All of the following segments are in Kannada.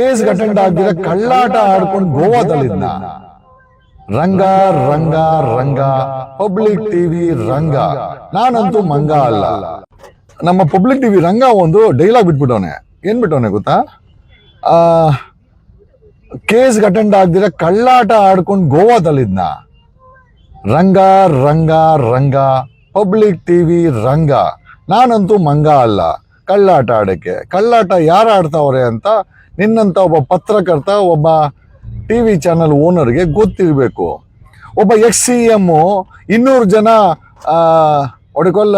ಕೇಸ್ ಅಟೆಂಡ್ ಆಗಿದ್ರೆ ಕಳ್ಳಾಟ ಆಡ್ಕೊಂಡು ಗೋವಾದಲ್ಲಿದ್ದ. ರಂಗ ರಂಗ ರಂಗ, ಪಬ್ಲಿಕ್ ಟಿವಿ, ರಂಗ. ನಾನಂತೂ ಮಂಗ ಅಲ್ಲ. ನಮ್ಮ ಪಬ್ಲಿಕ್ ಟಿವಿ ರಂಗ ಒಂದು ಡೈಲಾಗ್ ಬಿಟ್ಬಿಟ್ಟವನೆ. ಏನ್ ಬಿಟ್ಟವನೆ ಗೊತ್ತಾ? ಕೇಸ್ ಅಟೆಂಡ್ ಆಗದಿರ ಕಳ್ಳಾಟ ಆಡ್ಕೊಂಡು ಗೋವಾದಲ್ಲಿದ್ನ. ರಂಗ ರಂಗ ರಂಗ, ಪಬ್ಲಿಕ್ ಟಿವಿ, ರಂಗ. ನಾನಂತೂ ಮಂಗ ಅಲ್ಲ. ಕಳ್ಳಾಟ ಆಡಕ್ಕೆ. ಕಳ್ಳಾಟ ಯಾರು ಆಡ್ತಾವ್ರೆ ಅಂತ ನಿನ್ನಂತ ಒಬ್ಬ ಪತ್ರಕರ್ತ, ಒಬ್ಬ ಟಿ ವಿ ಚಾನಲ್ ಓನರ್ಗೆ ಗೊತ್ತಿರಬೇಕು. ಒಬ್ಬ ಎಕ್ಸ್ ಸಿ ಎಮ್ಮು ಇನ್ನೂರು ಜನ ಒಡಕೊಲ್ಲ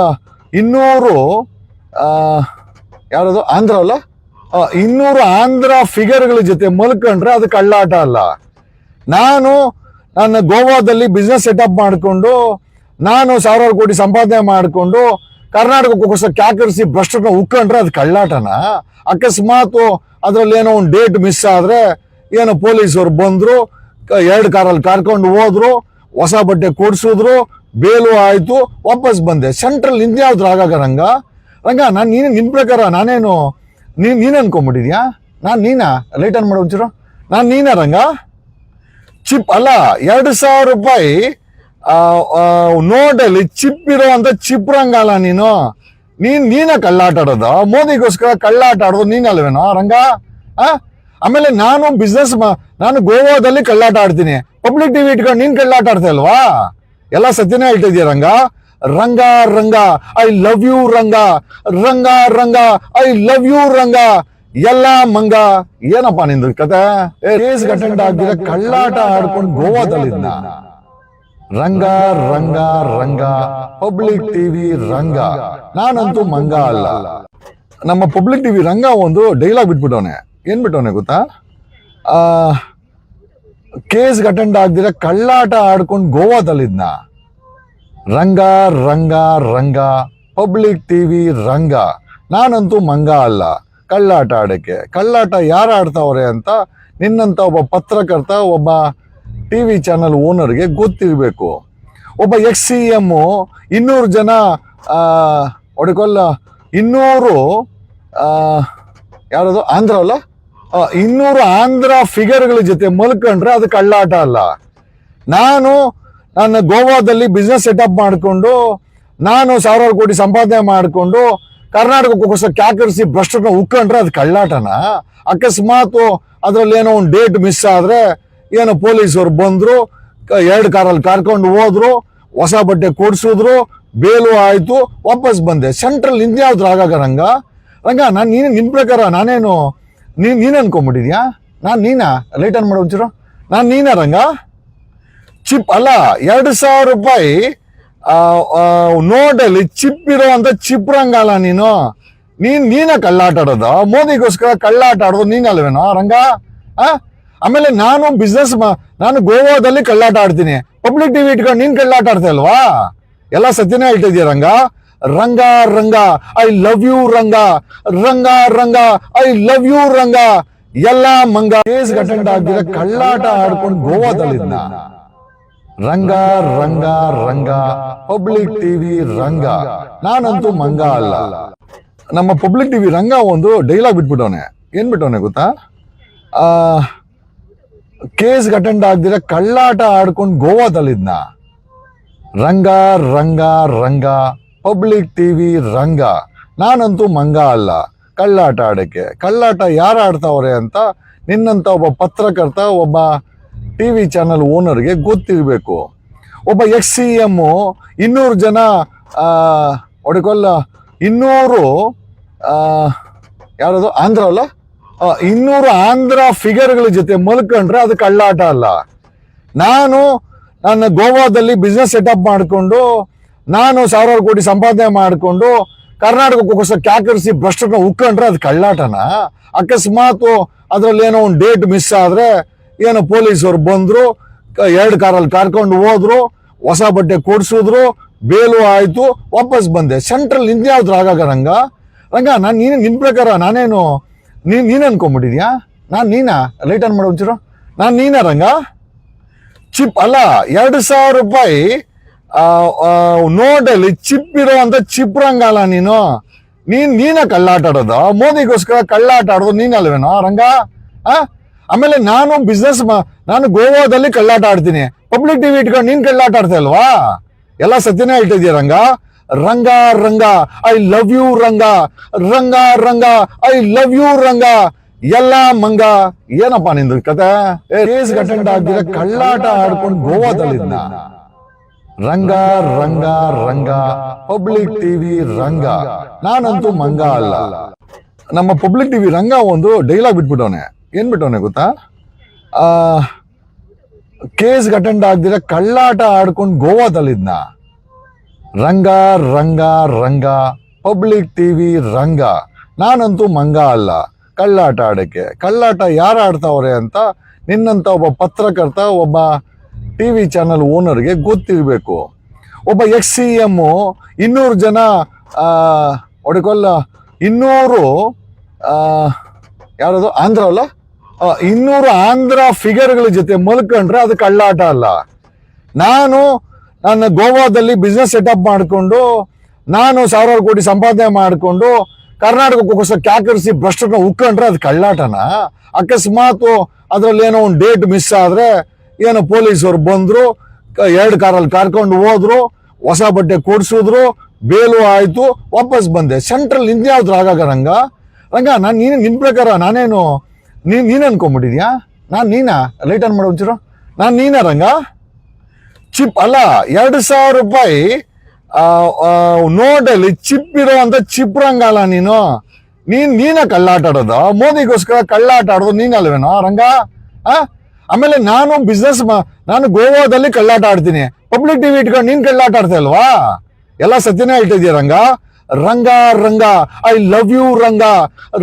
ಇನ್ನೂರು ಯಾರದು, ಆಂಧ್ರ ಅಲ್ಲ? ಇನ್ನೂರು ಆಂಧ್ರ ಫಿಗರ್ಗಳ ಜೊತೆ ಮಲ್ಕೊಂಡ್ರೆ ಅದು ಕಳ್ಳಾಟ ಅಲ್ಲ. ನಾನು ನನ್ನ ಗೋವಾದಲ್ಲಿ ಬಿಸ್ನೆಸ್ ಸೆಟಪ್ ಮಾಡಿಕೊಂಡು, ನಾನು ಸಾವಿರಾರು ಕೋಟಿ ಸಂಪಾದನೆ ಮಾಡಿಕೊಂಡು ಕರ್ನಾಟಕಕ್ಕೋಸ್ಕರ ಕ್ಯಾಕರಿಸಿ ಭ್ರಷ್ಟರನ್ನ ಉಕ್ಕೊಂಡ್ರೆ ಅದು ಕಳ್ಳಾಟನ? ಅಕಸ್ಮಾತ್ ಅದ್ರಲ್ಲಿ ಏನೋ ಒಂದು ಡೇಟ್ ಮಿಸ್ ಆದ್ರೆ ಏನೋ ಪೊಲೀಸರು ಬಂದ್ರು ಎರಡು ಕಾರಲ್ಲಿ ಕರ್ಕೊಂಡು ಹೋದ್ರು, ಹೊಸ ಬಟ್ಟೆ ಕೊಡ್ಸಿದ್ರು, ಬೇಲು ಆಯ್ತು, ವಾಪಸ್ ಬಂದೆ. ಸೆಂಟ್ರಲ್ ಇನ್ಯಾವ್ದು ಆಗಾಗ ರಂಗ? ರಂಗ, ನಾನು ನೀನು, ನಿನ್ ಪ್ರಕಾರ ನಾನೇನು, ನೀನು ನೀನು ಅನ್ಕೊಂಬಿಟ್ಟಿದ್ಯಾ ನಾನು ನೀನಾ? ರಿಟರ್ನ್ ಮಾಡೋ ಒಂಚೂರು. ನಾನು ನೀನಾ ರಂಗ? ಚಿಪ್, ಅಲ್ಲ, ಎರಡು ಸಾವಿರ ರೂಪಾಯಿ ನೋಟಲ್ಲಿ ಚಿಪ್ ಇರುವಂತ ಚಿಪ್ ರಂಗಲ್ಲ ನೀನು. ನೀನ್ ನೀನ ಕಳ್ಳಾಟ ಆಡೋದು. ಮೋದಿಗೋಸ್ಕರ ಕಳ್ಳಾಟ ಆಡೋದು ನೀನಲ್ವೇನೋ ರಂಗ? ಆ? ಆಮೇಲೆ ನಾನು ಬಿಸ್ನೆಸ್ ನಾನು ಗೋವಾದಲ್ಲಿ ಕಳ್ಳಾಟ ಆಡ್ತೀನಿ. ಪಬ್ಲಿಕ್ ಟಿವಿ ಇಟ್ಕೊಂಡು ನೀನ್ ಕಳ್ಳಾಟ ಆಡ್ತಾ ಅಲ್ವಾ ಎಲ್ಲ ಸತ್ಯನೇ ಹೇಳ್ತಿದ್ಯಾ Ranga? Ranga Ranga I love you Ranga. Ranga Ranga I love you Ranga. ಎಲ್ಲ ಮಂಗ. ಏನಪ್ಪ ನಿಂದು ಕತೆ? ಅಟೆಂಡ್ ಆಗಿದ್ರೆ ಕಳ್ಳಾಟ ಆಡ್ಕೊಂಡು ಗೋವಾದಲ್ಲಿದ್ದ ರಂಗ ರಂಗ ರಂಗ ಪಬ್ಲಿಕ್ ಟಿವಿ ರಂಗ. ನಾನಂತೂ ಮಂಗ ಅಲ್ಲ. ನಮ್ಮ ಪಬ್ಲಿಕ್ ಟಿವಿ ರಂಗ ಒಂದು ಡೈಲಾಗ್ ಬಿಟ್ಬಿಟ್ಟವನೆ. ಏನ್ ಬಿಟ್ಟವನೆ ಗೊತ್ತಾ? ಆ ಕೇಸ್ ಅಟೆಂಡ್ ಆಗದಿರ ಕಳ್ಳಾಟ ಆಡ್ಕೊಂಡು ಗೋವಾದಲ್ಲಿದ್ನ. ರಂಗ ರಂಗ ರಂಗ. ಪಬ್ಲಿಕ್ ಟಿವಿ ರಂಗ. ನಾನಂತೂ ಮಂಗ ಅಲ್ಲ. ಕಳ್ಳಾಟ ಆಡಕ್ಕೆ. ಕಳ್ಳಾಟ ಯಾರು ಆಡ್ತಾವ್ರೆ ಅಂತ ನಿನ್ನಂತ ಒಬ್ಬ ಪತ್ರಕರ್ತ ಒಬ್ಬ ಟಿ ವಿ ಚಾನಲ್ ಓನರ್ಗೆ ಗೊತ್ತಿರಬೇಕು. ಒಬ್ಬ ಎಕ್ಸ್ ಸಿ ಎಮ್ಮು ಇನ್ನೂರು ಜನ ಒಡಕೊಲ್ಲ ಇನ್ನೂರು ಯಾರದು, ಆಂಧ್ರ ಅಲ್ಲ? ಇನ್ನೂರು ಆಂಧ್ರ ಫಿಗರ್ಗಳ ಜೊತೆ ಮಲ್ಕೊಂಡ್ರೆ ಅದು ಕಳ್ಳಾಟ ಅಲ್ಲ. ನಾನು ನನ್ನ ಗೋವಾದಲ್ಲಿ ಬಿಸ್ನೆಸ್ ಸೆಟಪ್ ಮಾಡಿಕೊಂಡು, ನಾನು ಸಾವಿರಾರು ಕೋಟಿ ಸಂಪಾದನೆ ಮಾಡಿಕೊಂಡು ಕರ್ನಾಟಕಕ್ಕೋಸ್ಕರ ಕ್ಯಾಕರಿಸಿ ಭ್ರಷ್ಟರನ್ನ ಉಕ್ಕೊಂಡ್ರೆ ಅದು ಕಳ್ಳಾಟನ ಅಕಸ್ಮಾತ್ ಅದರಲ್ಲಿ ಏನೋ ಒಂದು ಡೇಟ್ ಮಿಸ್ ಆದ್ರೆ ಏನೋ ಪೊಲೀಸರು ಬಂದ್ರು ಎರಡು ಕಾರಲ್ಲಿ ಕರ್ಕೊಂಡು ಹೋದ್ರು, ಹೊಸ ಬಟ್ಟೆ ಕೊಡಿಸಿದ್ರು, ಬೇಲು ಆಯಿತು, ವಾಪಸ್ ಬಂದೆ. ಸೆಂಟ್ರಲ್ ಇನ್ಯಾವ್ದು ಆಗಾಗ ರಂಗ? ರಂಗ, ನಾನು ನೀನು, ನಿನ್ ಪ್ರಕಾರ ನಾನೇನು, ನೀನು ನೀನು ಅನ್ಕೊಂಬಿಟ್ಟಿದ್ಯಾ ನಾನು ನೀನಾ? ರಿಟರ್ನ್ ಮಾಡೋ ಒಂಚೂರು. ನಾನು ನೀನಾ ರಂಗ? ಚಿಪ್, ಅಲ್ಲ, ಎರಡು ಸಾವಿರ ರೂಪಾಯಿ ನೋಟಲ್ಲಿ ಚಿಪ್ ಇರೋವಂಥ ಚಿಪ್ ರಂಗಲ್ಲ ನೀನು. ನೀನು, ನೀನ ಕಳ್ಳಾಟ ಆಡೋದು. ಮೋದಿಗೋಸ್ಕರ ಕಳ್ಳಾಟ ಆಡೋದು ನೀನಲ್ವೇನೋ ರಂಗ? ಆ? ಆಮೇಲೆ ನಾನು ಬಿಸ್ನೆಸ್ ನಾನು ಗೋವಾದಲ್ಲಿ ಕಳ್ಳಾಟ ಆಡ್ತೀನಿ. ಪಬ್ಲಿಕ್ ಟಿವಿ ಇಟ್ಕೊಂಡು ನೀನ್ ಕಳ್ಳಾಟ ಆಡ್ತಾ ಇಲ್ವಾ? ಎಲ್ಲ ಸತ್ಯನೇ ಹೇಳ್ತಿದ್ಯಾ Ranga? Ranga Ranga I love you Ranga. Ranga Ranga I love you Ranga. ಎಲ್ಲ ಮಂಗ. ಕೇಸ್ ಅಟೆಂಡ್ ಆಗಿದ ಕಳ್ಳಾಟ ಆಡ್ಕೊಂಡು ಗೋವಾದಲ್ಲಿ ರಂಗ ರಂಗ ರಂಗ. ಪಬ್ಲಿಕ್ ಟಿವಿ ರಂಗ. ನಾನಂತೂ ಮಂಗ ಅಲ್ಲ. ನಮ್ಮ ಪಬ್ಲಿಕ್ ಟಿವಿ ರಂಗ ಒಂದು ಡೈಲಾಗ್ ಬಿಟ್ಬಿಟ್ಟವನೆ. ಏನ್ ಬಿಟ್ಟವನೆ ಗೊತ್ತಾ? ಕೇಸ್ ಅಟೆಂಡ್ ಆಗದಿರ ಕಳ್ಳಾಟ ಆಡ್ಕೊಂಡು ಗೋವಾದಲ್ಲಿದ್ನ. ರಂಗ ರಂಗ ರಂಗ, ಪಬ್ಲಿಕ್ ಟಿವಿ, ರಂಗ. ನಾನಂತೂ ಮಂಗ ಅಲ್ಲ. ಕಳ್ಳಾಟ ಆಡಕ್ಕೆ. ಕಳ್ಳಾಟ ಯಾರು ಆಡ್ತಾವ್ರೆ ಅಂತ ನಿನ್ನಂತ ಒಬ್ಬ ಪತ್ರಕರ್ತ, ಒಬ್ಬ ಟಿ ವಿ ಚಾನಲ್ ಓನರ್ಗೆ ಗೊತ್ತಿರಬೇಕು. ಒಬ್ಬ ಎಕ್ಸ್ ಸಿ ಎಮ್ಮು ಇನ್ನೂರು ಜನ ಒಡಕೊಲ್ಲ ಇನ್ನೂರು ಯಾರದು, ಆಂಧ್ರ ಅಲ್ಲ? ಇನ್ನೂರು ಆಂಧ್ರ ಫಿಗರ್ಗಳ ಜೊತೆ ಮಲ್ಕೊಂಡ್ರೆ ಅದು ಕಳ್ಳಾಟ ಅಲ್ಲ. ನಾನು ನನ್ನ ಗೋವಾದಲ್ಲಿ ಬಿಸ್ನೆಸ್ ಸೆಟಪ್ ಮಾಡಿಕೊಂಡು, ನಾನು ಸಾವಿರಾರು ಕೋಟಿ ಸಂಪಾದನೆ ಮಾಡಿಕೊಂಡು ಕರ್ನಾಟಕಕ್ಕೋಸ್ಕರ ಕ್ಯಾಕರಿಸಿ ಭ್ರಷ್ಟ ಉಕ್ಕೊಂಡ್ರೆ ಅದು ಕಳ್ಳಾಟನ? ಅಕಸ್ಮಾತ್ ಅದರಲ್ಲಿ ಏನೋ ಒಂದು ಡೇಟ್ ಮಿಸ್ ಆದ್ರೆ ಏನೋ ಪೊಲೀಸರು ಬಂದ್ರು ಎರಡು ಕಾರಲ್ಲಿ ಕರ್ಕೊಂಡು ಹೋದ್ರು, ಹೊಸ ಬಟ್ಟೆ ಕೊಡಿಸಿದ್ರು, ಬೇಲು ಆಯಿತು, ವಾಪಸ್ ಬಂದೆ. ಸೆಂಟ್ರಲ್ ಇಂದ್ಯಾವ್ದು ಆಗಾಗ ರಂಗ. ರಂಗ, ನಾನು ನೀನು ನಿನ್ ಪ್ರಕಾರ ನಾನೇನು ನೀನ್ ನೀನು ಅನ್ಕೊಂಬಿಟ್ಟಿದ್ಯಾ? ನಾನು ನೀನಾ? ರಿಟರ್ನ್ ಮಾಡೋ ಒಂಚೂರು. ನಾನು ನೀನಾ ರಂಗ? ಚಿಪ್, ಅಲ್ಲ, ಎರಡು ಸಾವಿರ ರೂಪಾಯಿ ನೋಟಲ್ಲಿ ಚಿಪ್ ಇರೋವಂಥ ಚಿಪ್ ರಂಗಲ್ಲ ನೀನು? ನೀನ್, ನೀನ ಕಳ್ಳಾಟ ಆಡೋದು, ಮೋದಿಗೋಸ್ಕರ ಕಳ್ಳಾಟ ಆಡೋದು ನೀನಲ್ವೇನೋ ರಂಗ? ಆ? ಆಮೇಲೆ ನಾನು ಬಿಸ್ನೆಸ್ ನಾನು ಗೋವಾದಲ್ಲಿ ಕಳ್ಳಾಟ ಆಡ್ತೀನಿ. ಪಬ್ಲಿಕ್ ಟಿವಿ ಇಟ್ಕೊಂಡು ನೀನ್ ಕಳ್ಳಾಟ ಆಡ್ತಾ ಇಲ್ವಾ? ಎಲ್ಲ ಸತ್ಯನೇ ಹೇಳ್ತಿದ್ಯಾ Ranga? Ranga Ranga I love you Ranga Ranga Ranga I love you Ranga. ಎಲ್ಲ ಮಂಗ, ಏನಪ್ಪ ನಿಂದು ಕತೆ? ಕೇಸ್ ಅಟೆಂಡ್ ಆಗ್ದಿರ ಕಳ್ಳಾಟ ಆಡ್ಕೊಂಡು ಗೋವಾದಲ್ಲಿದ್ನ. ರಂಗ ರಂಗ ರಂಗ ಪಬ್ಲಿಕ್ ಟಿವಿ ರಂಗ. ನಾನಂತೂ ಮಂಗ ಅಲ್ಲ. ನಮ್ಮ ಪಬ್ಲಿಕ್ ಟಿವಿ ರಂಗ ಒಂದು ಡೈಲಾಗ್ ಬಿಟ್ಬಿಟ್ಟವನೆ. ಏನ್ ಬಿಟ್ಟವನೆ ಗೊತ್ತಾ? ಕೇಸ್ ಅಟೆಂಡ್ ಆಗ್ದಿರ ಕಳ್ಳಾಟ ಆಡ್ಕೊಂಡು ಗೋವಾದಲ್ಲಿದ್ನ. ರಂಗ ರಂಗ ರಂಗ, ಪಬ್ಲಿಕ್ ಟಿವಿ, ರಂಗ. ನಾನಂತೂ ಮಂಗ ಅಲ್ಲ. ಕಳ್ಳಾಟ ಆಡೋಕ್ಕೆ. ಕಳ್ಳಾಟ ಯಾರು ಆಡ್ತಾವ್ರೆ ಅಂತ ನಿನ್ನಂಥ ಒಬ್ಬ ಪತ್ರಕರ್ತ, ಒಬ್ಬ ಟಿ ವಿ ಚಾನಲ್ ಓನರ್ಗೆ ಗೊತ್ತಿರಬೇಕು. ಒಬ್ಬ ಎಕ್ಸ್ ಸಿ ಎಮ್ಮು ಇನ್ನೂರು ಜನ ಒಡಕೊಲ್ಲ ಇನ್ನೂರು ಯಾರದು, ಆಂಧ್ರ ಅಲ್ಲ? ಇನ್ನೂರು ಆಂಧ್ರ ಫಿಗರ್ಗಳ ಜೊತೆ ಮಲ್ಕೊಂಡ್ರೆ ಅದು ಕಳ್ಳಾಟ ಅಲ್ಲ. ನಾನು ನನ್ನ ಗೋವಾದಲ್ಲಿ ಬಿಸ್ನೆಸ್ ಸೆಟಪ್ ಮಾಡಿಕೊಂಡು, ನಾನು ಸಾವಿರಾರು ಕೋಟಿ ಸಂಪಾದನೆ ಮಾಡಿಕೊಂಡು ಕರ್ನಾಟಕಕ್ಕೋಸ್ಕರ ಕ್ಯಾಕರಿಸಿ ಭ್ರಷ್ಟರನ್ನ ಉಕ್ಕಂಡ್ರೆ ಅದು ಕಳ್ಳಾಟನ? ಅಕಸ್ಮಾತ್ ಅದರಲ್ಲಿ ಏನೋ ಒಂದು ಡೇಟ್ ಮಿಸ್ ಆದ್ರೆ ಏನೋ ಪೊಲೀಸರು ಬಂದ್ರು ಎರಡು ಕಾರಲ್ಲಿ ಕರ್ಕೊಂಡು ಹೋದ್ರು, ಹೊಸ ಬಟ್ಟೆ ಕೊಡಿಸಿದ್ರು, ಬೇಲು ಆಯ್ತು, ವಾಪಸ್ ಬಂದೆ. ಸೆಂಟ್ರಲ್ ಇನ್ಯಾವ್ದು ಆಗಾಗ ರಂಗ? ರಂಗ, ನಾನು ನೀನು, ನಿನ್ ಪ್ರಕಾರ ನಾನೇನು ನೀನು ನೀನು ಅನ್ಕೊಂಬಿಟ್ಟಿದ್ಯಾ? ನಾನು ನೀನಾ? ಲೈಟ್ ಆನ್ ಮಾಡೋ ಒಂಚೂರು. ನಾನು ನೀನಾ ರಂಗ? ಚಿಪ್ ಅಲ್ಲ, ಎರಡು ಸಾವಿರ ರೂಪಾಯಿ ನೋಟಲ್ಲಿ ಚಿಪ್ ಇರೋವಂಥ ಚಿಪ್ ರಂಗಲ್ಲ ನೀನು. ನೀನ್, ನೀನ ಕಳ್ಳಾಟ ಆಡೋದು, ಮೋದಿಗೋಸ್ಕರ ಕಳ್ಳಾಟ ಆಡೋದು ನೀನಲ್ವೇನೋ ರಂಗ? ಆ? ಆಮೇಲೆ ನಾನು ಬಿಸ್ನೆಸ್ ನಾನು ಗೋವಾದಲ್ಲಿ ಕಳ್ಳಾಟ ಆಡ್ತೀನಿ. ಪಬ್ಲಿಕ್ ಟಿವಿ ಇಟ್ಕೊಂಡು ನೀನ್ ಕಳ್ಳಾಟ ಆಡ್ತಾ ಇಲ್ವಾ? ಎಲ್ಲ ಸತ್ಯನೇ ಹೇಳ್ತಿದ್ಯಾ Ranga? Ranga Ranga I love you Ranga.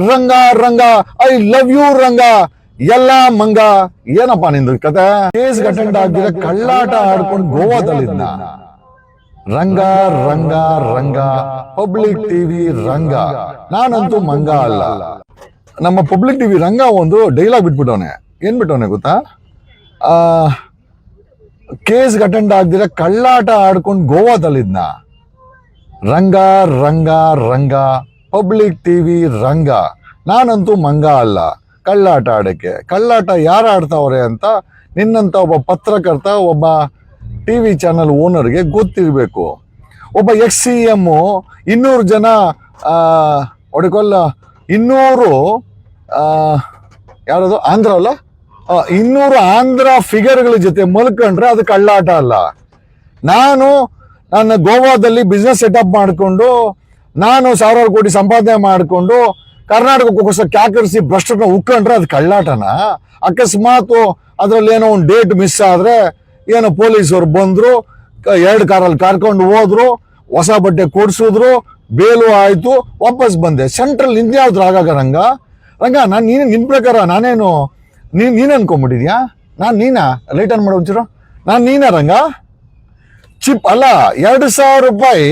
Ranga Ranga I love you Ranga. ಎಲ್ಲ ಮಂಗ ಏನಪ್ಪ ನಿಂದು ಕತೆ? ಕೇಸ್ ಅಟೆಂಡ್ ಆಗ್ದಿರ ಕಳ್ಳಾಟ ಆಡ್ಕೊಂಡು ಗೋವಾದಲ್ಲಿದ್ನ. ರಂಗ ರಂಗ ರಂಗ ಪಬ್ಲಿಕ್ ಟಿವಿ ರಂಗ. ನಾನಂತೂ ಮಂಗ ಅಲ್ಲ. ನಮ್ಮ ಪಬ್ಲಿಕ್ ಟಿವಿ ರಂಗ ಒಂದು ಡೈಲಾಗ್ ಬಿಟ್ಬಿಟ್ಟವನೆ. ಏನ್ ಬಿಟ್ಟವನೆ ಗೊತ್ತಾ? ಆ ಕೇಸ್ ಅಟೆಂಡ್ ಆಗ್ದಿರ ಕಳ್ಳಾಟ ಆಡ್ಕೊಂಡು ಗೋವಾದಲ್ಲಿದ್ನ. ರಂಗ ರಂಗ ರಂಗ. ಪಬ್ಲಿಕ್ ಟಿವಿ ರಂಗ. ನಾನಂತೂ ಮಂಗ ಅಲ್ಲ. ಕಳ್ಳಾಟ ಆಡೋಕ್ಕೆ. ಕಳ್ಳಾಟ ಯಾರು ಆಡ್ತಾವ್ರೆ ಅಂತ ನಿನ್ನಂತ ಒಬ್ಬ ಪತ್ರಕರ್ತ, ಒಬ್ಬ ಟಿ ವಿ ಚಾನಲ್ ಓನರ್ಗೆ ಗೊತ್ತಿರಬೇಕು. ಒಬ್ಬ ಎಕ್ಸ್ ಸಿ ಎಮ್ಮು ಇನ್ನೂರು ಜನ ಒಡಕೊಲ್ಲ ಇನ್ನೂರು ಯಾರದು ಆಂಧ್ರ ಅಲ್ಲ? ಇನ್ನೂರು ಆಂಧ್ರ ಫಿಗರ್ಗಳ ಜೊತೆ ಮಲ್ಕೊಂಡ್ರೆ ಅದು ಕಳ್ಳಾಟ ಅಲ್ಲ. ನಾನು ನನ್ನ ಗೋವಾದಲ್ಲಿ ಬಿಸ್ನೆಸ್ ಸೆಟಪ್ ಮಾಡಿಕೊಂಡು, ನಾನು ಸಾವಿರಾರು ಕೋಟಿ ಸಂಪಾದನೆ ಮಾಡಿಕೊಂಡು ಕರ್ನಾಟಕಕ್ಕೋಸ್ಕರ ಕ್ಯಾಕರಿಸಿ ಭ್ರಷ್ಟರನ್ನ ಉಕ್ಕಂಡ್ರೆ ಅದು ಕಳ್ಳಾಟನ? ಅಕಸ್ಮಾತ್ ಅದರಲ್ಲಿ ಏನೋ ಒಂದು ಡೇಟ್ ಮಿಸ್ ಆದ್ರೆ ಏನೋ ಪೊಲೀಸರು ಬಂದ್ರು ಎರಡು ಕಾರಲ್ಲಿ ಕರ್ಕೊಂಡು ಹೋದ್ರು, ಹೊಸ ಬಟ್ಟೆ ಕೊಡ್ಸಿದ್ರು, ಬೇಲು ಆಯಿತು, ವಾಪಸ್ ಬಂದೆ. ಸೆಂಟ್ರಲ್ ಇನ್ಯಾವ್ದು ಆಗಾಗ ರಂಗ? ರಂಗ, ನಾನು ನೀನು ನಿನ್ನ ಪ್ರಕಾರ ನಾನೇನು, ನೀನು ನೀನು ಅನ್ಕೊಂಬಿಟ್ಟಿದ್ಯಾ? ನಾನು ನೀನಾ? ರಿಟರ್ನ್ ಮಾಡೋ ಒಂಚೂರು. ನಾನು ನೀನಾ ರಂಗ? ಚಿಪ್, ಅಲ್ಲ, ಎರಡು ಸಾವಿರ ರೂಪಾಯಿ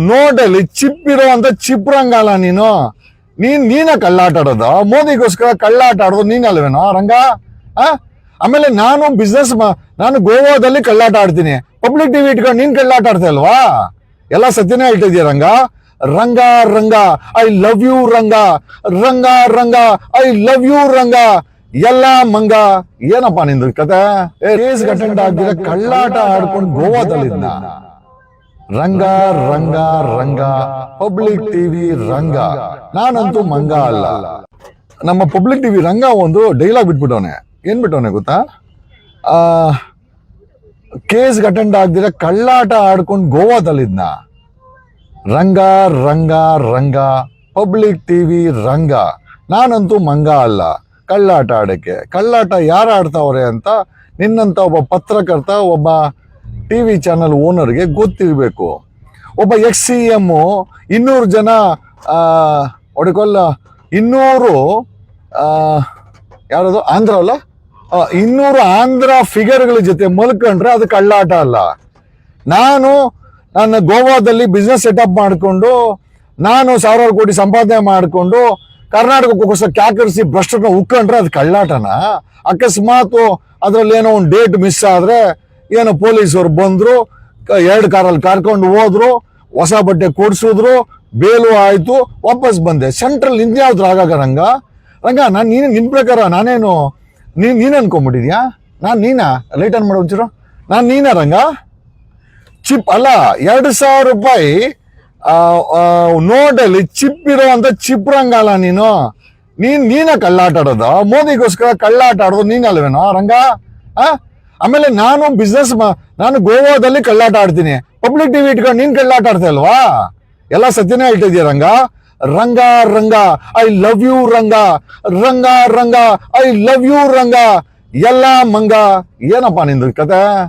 ನೋಟಲ್ಲಿ ಚಿಪ್ ಇರುವಂತ ಚಿಪ್ ರಂಗ ಅಲ್ಲ ನೀನು. ನೀನ್, ನೀನ ಕಳ್ಳಾಟ ಆಡೋದು. ಮೋದಿಗೋಸ್ಕರ ಕಳ್ಳಾಟ ಆಡೋದು ನೀನಲ್ವೇನೋ ರಂಗ? ಆ? ಆಮೇಲೆ ನಾನು ಬಿಸ್ನೆಸ್ ನಾನು ಗೋವಾದಲ್ಲಿ ಕಳ್ಳಾಟ ಆಡ್ತೀನಿ. ಪಬ್ಲಿಕ್ ಟಿವಿ ಇಟ್ಕೊಂಡು ನೀನ್ ಕಳ್ಳಾಟ ಆಡ್ತಾ ಇಲ್ವಾ? ಎಲ್ಲ ಸತ್ಯನೇ ಹೇಳ್ತಿದ್ಯಾ Ranga? Ranga Ranga I love you Ranga. Ranga Ranga I love you Ranga. ಎಲ್ಲ ಮಂಗ. ಏನಪ್ಪ ನಿಂದು ಕತೆ? ಕೇಸ್ ಅಟೆಂಡ್ ಆಗ್ದಿರ ಕಳ್ಳಾಟ ಆಡ್ಕೊಂಡು ಗೋವಾದಲ್ಲಿದ್ನ. ರಂಗ ರಂಗ ರಂಗ. ಪಬ್ಲಿಕ್ ಟಿವಿ ರಂಗ. ನಾನಂತೂ ಮಂಗ ಅಲ್ಲ. ನಮ್ಮ ಪಬ್ಲಿಕ್ ಟಿವಿ ರಂಗ ಒಂದು ಡೈಲಾಗ್ ಬಿಟ್ಬಿಟ್ಟವನೆ. ಏನ್ ಬಿಟ್ಟವನೆ ಗೊತ್ತಾ? ಕೇಸ್ ಅಟೆಂಡ್ ಆಗ್ದಿರ ಕಳ್ಳಾಟ ಆಡ್ಕೊಂಡು ಗೋವಾದಲ್ಲಿದ್ನ. ರಂಗ ರಂಗ ರಂಗ. ಪಬ್ಲಿಕ್ ಟಿವಿ ರಂಗ. ನಾನಂತೂ ಮಂಗ ಅಲ್ಲ. ಕಳ್ಳಾಟ ಆಡಕ್ಕೆ. ಕಳ್ಳಾಟ ಯಾರು ಆಡ್ತಾವ್ರೆ ಅಂತ ನಿನ್ನಂತ ಒಬ್ಬ ಪತ್ರಕರ್ತ, ಒಬ್ಬ ಟಿ ವಿ ಚಾನಲ್ ಓನರ್ಗೆ ಗೊತ್ತಿರಬೇಕು. ಒಬ್ಬ ಎಕ್ಸ್ ಸಿ ಎಮ್ಮು ಇನ್ನೂರು ಜನ ಒಡಕೊಲ್ಲ ಇನ್ನೂರು ಯಾರದು, ಆಂಧ್ರ ಅಲ್ಲ? ಇನ್ನೂರು ಆಂಧ್ರ ಫಿಗರ್ಗಳ ಜೊತೆ ಮಲ್ಕೊಂಡ್ರೆ ಅದು ಕಳ್ಳಾಟ ಅಲ್ಲ. ನಾನು ನನ್ನ ಗೋವಾದಲ್ಲಿ ಬಿಸ್ನೆಸ್ ಸೆಟಪ್ ಮಾಡಿಕೊಂಡು, ನಾನು ಸಾವಿರಾರು ಕೋಟಿ ಸಂಪಾದನೆ ಮಾಡಿಕೊಂಡು ಕರ್ನಾಟಕಕ್ಕೋಸ್ಕರ ಕ್ಯಾಕರಿಸಿ ಭ್ರಷ್ಟರನ್ನ ಉಕ್ಕೊಂಡ್ರೆ ಅದು ಕಳ್ಳಾಟನ ಅಕಸ್ಮಾತ್ ಅದರಲ್ಲಿ ಏನೋ ಒಂದು ಡೇಟ್ ಮಿಸ್ ಆದ್ರೆ ಏನೋ ಪೊಲೀಸರು ಬಂದ್ರು ಎರಡು ಕಾರಲ್ಲಿ ಕರ್ಕೊಂಡು ಹೋದ್ರು, ಹೊಸ ಬಟ್ಟೆ ಕೊಡಿಸಿದ್ರು, ಬೇಲು ಆಯಿತು, ವಾಪಸ್ ಬಂದೆ. ಸೆಂಟ್ರಲ್ ಇನ್ಯಾವ್ದು ಆಗಾಗ ರಂಗ? ರಂಗ, ನಾನು ನೀನು ನಿನ್ನ ಪ್ರಕಾರ ನಾನೇನು, ನೀನು ನೀನು ಅನ್ಕೊಂಬಿಟ್ಟಿದ್ಯಾ? ನಾನು ನೀನಾ? ರಿಟರ್ನ್ ಮಾಡೋ ನಾನು ನೀನ ರಂಗ? ಚಿಪ್, ಅಲ್ಲ, ಎರಡು ಸಾವಿರ ರೂಪಾಯಿ ನೋಟಲ್ಲಿ ಚಿಪ್ ಇರೋವಂಥ ಚಿಪ್ ರಂಗ ಅಲ್ಲ ನೀನು. ನೀನ್, ನೀನ ಕಳ್ಳಾಟ ಆಡೋದು? ಮೋದಿಗೋಸ್ಕರ ಕಳ್ಳಾಟ ಆಡೋದು ನೀನಲ್ವೇನೋ ರಂಗ? ಆ? ಆಮೇಲೆ ನಾನು ಬಿಸ್ನೆಸ್ ನಾನು ಗೋವಾದಲ್ಲಿ ಕಳ್ಳಾಟ ಆಡ್ತೀನಿ. ಪಬ್ಲಿಕ್ ಟಿವಿ ಇಟ್ಕೊಂಡು ನೀನ್ ಕಳ್ಳಾಟ ಆಡ್ತಾ ಇಲ್ವಾ? ಎಲ್ಲ ಸತ್ಯನೇ ಹೇಳ್ತಿದ್ಯಾ Ranga? Ranga Ranga I love you Ranga. Ranga Ranga I love you Ranga. ಎಲ್ಲ ಮಂಗ. ಏನಪ್ಪ ನಿಂದು ಕತೆ?